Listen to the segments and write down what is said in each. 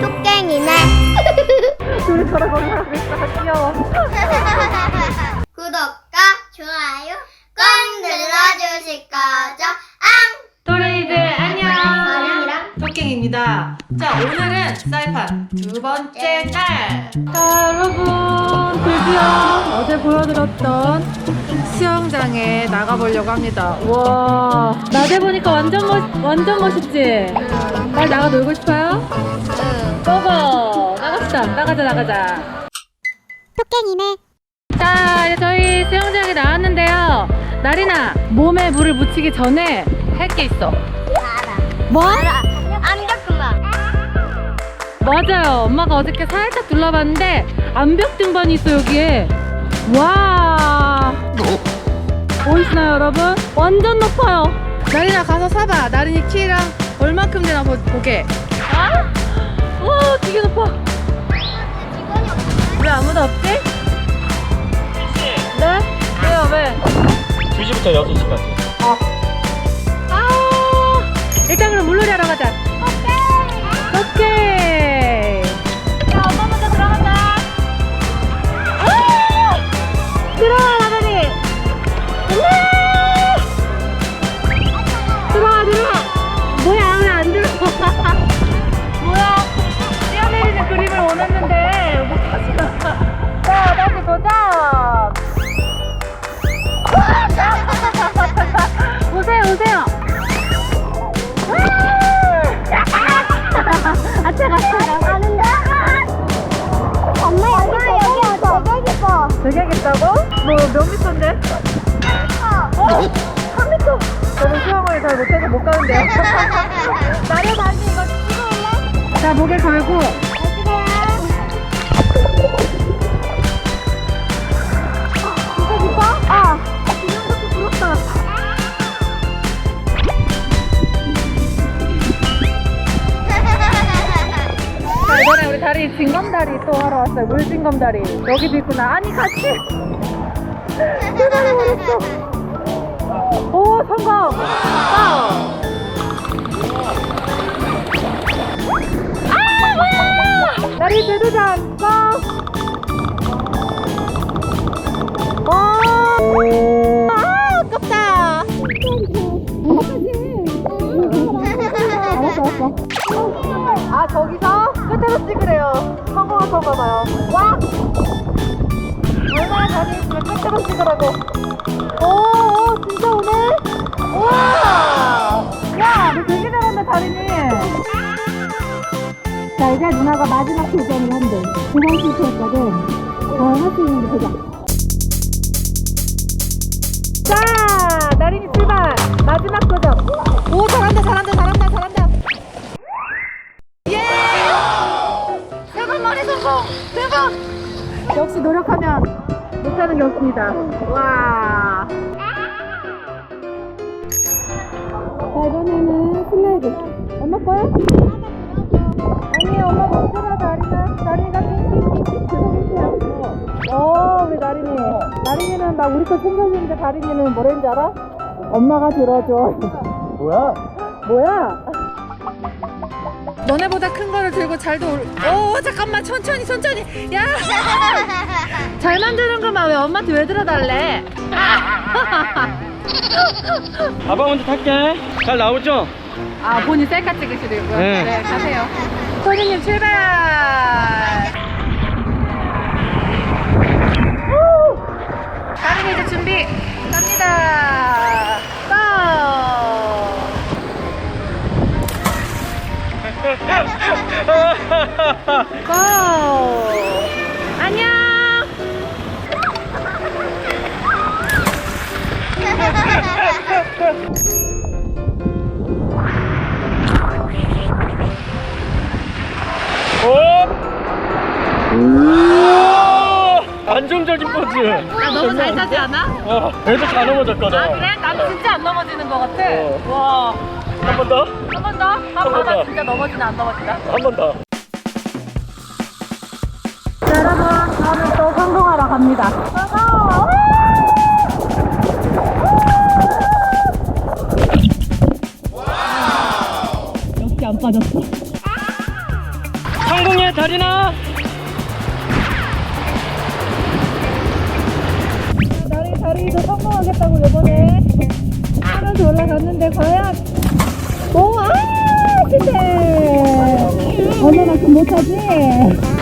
뚝갱이네. 둘이 저랑 건강하고 있어. 귀여워. 구독과 좋아요 꼭 눌러주실 거죠? 앙! 또래이들 안녕. 사랑이랑 토킹입니다. 자 오늘은 사이판 두 번째 날. 자 여러분 드디어 어제 보여드렸던 수영장에 나가보려고 합니다. 와 낮에 보니까 완전 멋 완전 멋있지. 빨리 나가 놀고 싶어요? 고고 나갑시다. 나가자 나가자. 뚝갱이네. 자, 이제 저희 수영장에 나왔는데요. 나리나, 몸에 물을 묻히기 전에 할 게 있어. 알아. 뭐? 알아. 암벽금방. 맞아요. 엄마가 어저께 살짝 둘러봤는데 암벽 등반이 있어 여기에. 와. 보이시나요, 여러분? 완전 높아요. 나리나 가서 사봐. 나린이 키랑 얼마큼 되나 보, 보게. 아? 와, 되게 높아. 왜 아무도 없지? 네? 왜요, 왜? 2시부터 6시까지. 아, 일단 그럼 물놀이 하러 가자. 오케이. 자, 수영을 잘 못해서 못 가는데요 나를 다시 이거 찍어올래? 자 목에 걸고 진짜 깊어? 어. 이런 것도 부럽다. 자 이번에 우리 다리 징검다리 또 하러 왔어요 물징검다리 여기도 있구나 아니 같이 버렸어 오 성공 아! 아 뭐야 다리 제도전 고! 와! 아, 아깝다. 아, 저기서 끝에서 찍으래요. 성공한 건가 봐요. 와! 얼마나 자신 있으면 끝에서 찍으라고. 오, 오, 진짜 오네? 우와! 야, 너 되게 잘한다, 다리니. 자, 이제 누나가 마지막 도전을 한대. 두번 실패했거든. 어, 할수 있는데 보자. 자, 나린이 출발. 마지막 도전. 오, 잘한다, 잘한다, 잘한다, 잘한다. 예! 세번 만에 성공. 대박. 역시 노력하면 못하는 게 없습니다. 와. 자, 이번에는 슬라이드. 엄마 거야? 아니, 엄마 못 들어, 나린아. 나린이가 들어보세요. 어, 우리 나린이. 나린이는 막 우리 거 챙겨주는데 다린이는 뭐랬는지 알아? 엄마가 들어줘. 뭐야? 뭐야? 너네보다 큰 거를 들고 잘도 올... 오 잠깐만 천천히 천천히 야! 잘 만드는 거만 왜 엄마한테 왜 들어달래? 아빠 먼저 탈게. 잘 나오죠? 아 본인 셀카 찍으시려고요? 네. 가세요 소리님 출발 후! 다른 이제 준비 갑니다 고! 고! 오! 우와! 안정적인 포즈. 아 너무 잘 짜지 않아? 어, 애들 다 넘어졌거든. 아 그래? 나는 진짜 안 넘어지는 것 같아 어. 와 한 번 더? 한 번 더? 한한번번 더. 더 진짜 넘어지나 안 넘어지나? 한 번 더. 자, 여러분 저는 또 성공하러 갑니다 역시 빠졌어 성공해 다리나 나리 다리도 성공하겠다고 요번에 하면서 올라갔는데 과연 오, 아, 실패! 오늘만큼 못하지?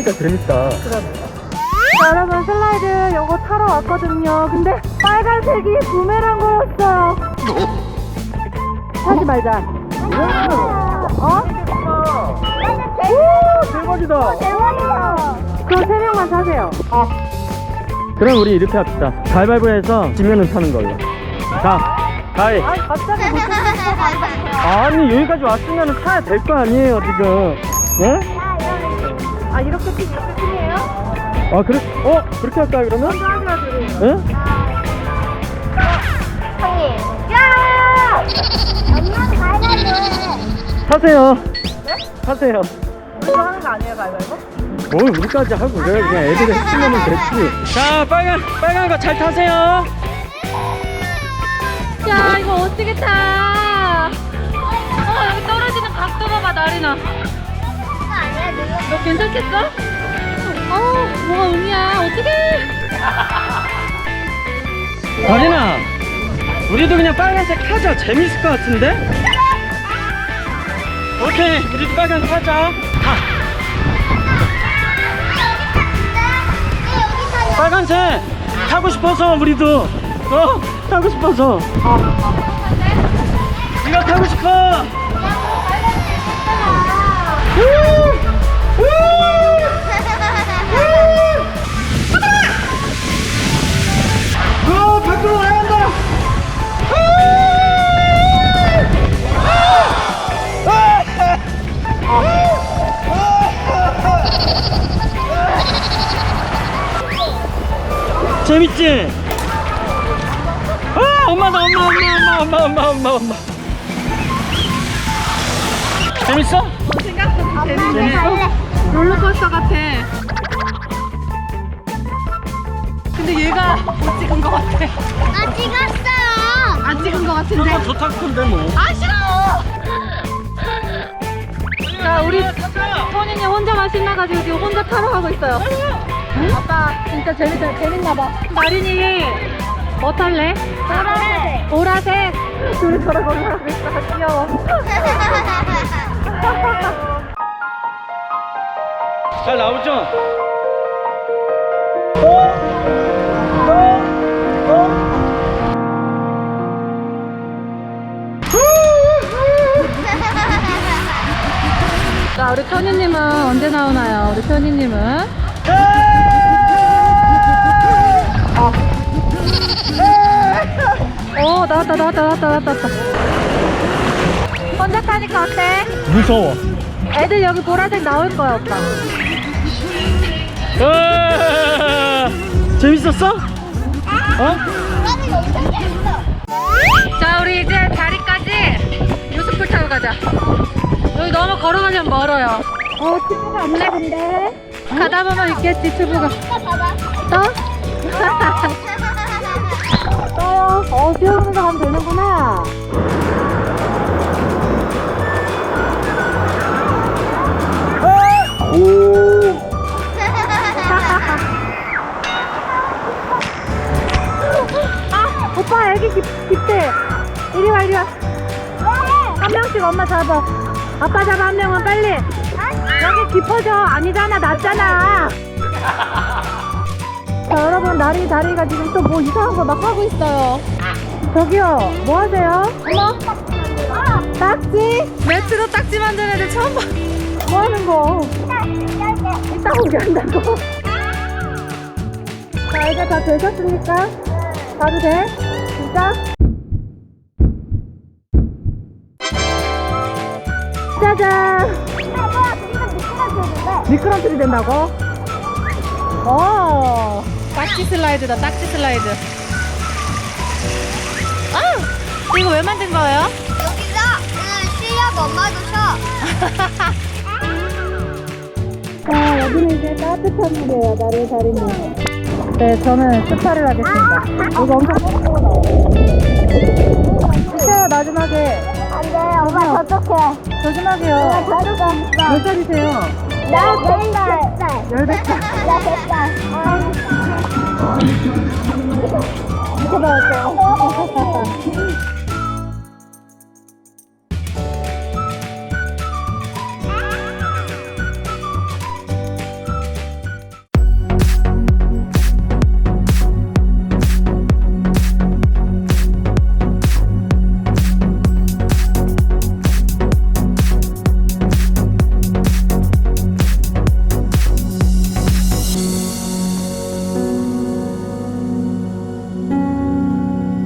하니까 재밌다 자, 여러분 슬라이드 요거 타러 왔거든요. 근데 빨간색이 부메랑거였어요. 타지 말자. 어? 오 대박이다 대박이다 그럼 세 명만 타세요. 그럼 우리 이렇게 합시다 가위바위보해서 지면은 타는 걸로 자 가위 아니 갑자기 무슨 아니 여기까지 왔으면 타야 될 거 아니에요 지금 예? 아 이렇게 팀 이렇게 팀이에요? 아 그래? 어? 그렇게 할까 그러면? 예? 형님 야! 엄마는 가위바위보 타세요 타세요 이거 하는 거 아니에요 가위바위보? 뭘 우리까지 하고 그래 그냥 애들이 했으면 됐지 자 빨간 빨간 거 잘 타세요 야 이거 어떻게 타? 어 여기 떨어지는 각도 봐봐 나리나. 너 괜찮겠어? 어 뭐가 운이야 어떡해? 다리나 우리도 그냥 빨간색 타자. 재밌을 것 같은데? 오케이 우리도 빨간색 타자. 타 빨간색. 타고 싶어서 우리도. 어 타고 싶어서. 이거 타고 싶어 어 재밌지? 아 엄마다 엄마 엄마 엄마 엄마 엄마 엄마 엄마 재밌어? 생각보다 재밌네. 롤러코스터 같아. 근데 얘가 못 찍은 것 같아. 아 찍었어요 안 찍은 것 같은데. 더탈 건데 뭐 아 싫어. 자 우리 선인이 혼자만 신나가지고 지금 혼자 타러 가고 있어요. 아빠 진짜 재밌다 재밌나 봐. 나린이 뭐 탈래? 보라색 보라색. 둘이 올라가고 있어. 귀여워. 잘 나오죠? 자 우리 편희님은 언제 나오나요? 우리 편희님은? 오 나왔다 나왔다 나왔다 나왔다 나왔다. 혼자 타니까 어때? 무서워 애들 여기 보라색 나올 거야 오빠. 아, 재밌었어? 어? 자 우리 이제 자리까지 유스풀 타고 가자. 여기 너무 걸어가면 멀어요. 어 친구가 없네 근데 가다 보면 있겠지 튜브가. 봐봐 또? 어 뛰어오면서 가면 되는구나. 아 오빠 애기 깊, 깊대. 이리 와 이리 와. 한 명씩 엄마 잡아. 아빠 잡아 한 명은 빨리. 여기 깊어져. 아니잖아 낮잖아. 자 여러분 나리 다리가 지금 또 뭐 이상한 거 막 하고 있어요. 저기요 뭐 하세요? 어머 딱지? 매트로 딱지 만드는 애들 처음 봐. 뭐 하는 거? 이따 오게 한다고? 자 이제 다 되셨습니까? 가도 돼? 진짜? 짜잔! 미끄럼틀이 된다고? 오, 딱지 슬라이드다, 딱지 슬라이드. 아! 이거 왜 만든 거예요? 여기서 응, 쉬려고 엄마도 쉬어. 자, 여기는 이제 따뜻한 물이에요. 나를 가리는. 네, 저는 스파를 하겠습니다. 이거 엄청 주세요, 마지막에. 안 돼, 엄마 저쪽해. 조심하세요. 자루가 있어. 몇 살이세요? 나 백살. 열백 살. 나 백살. 이렇게 나왔죠.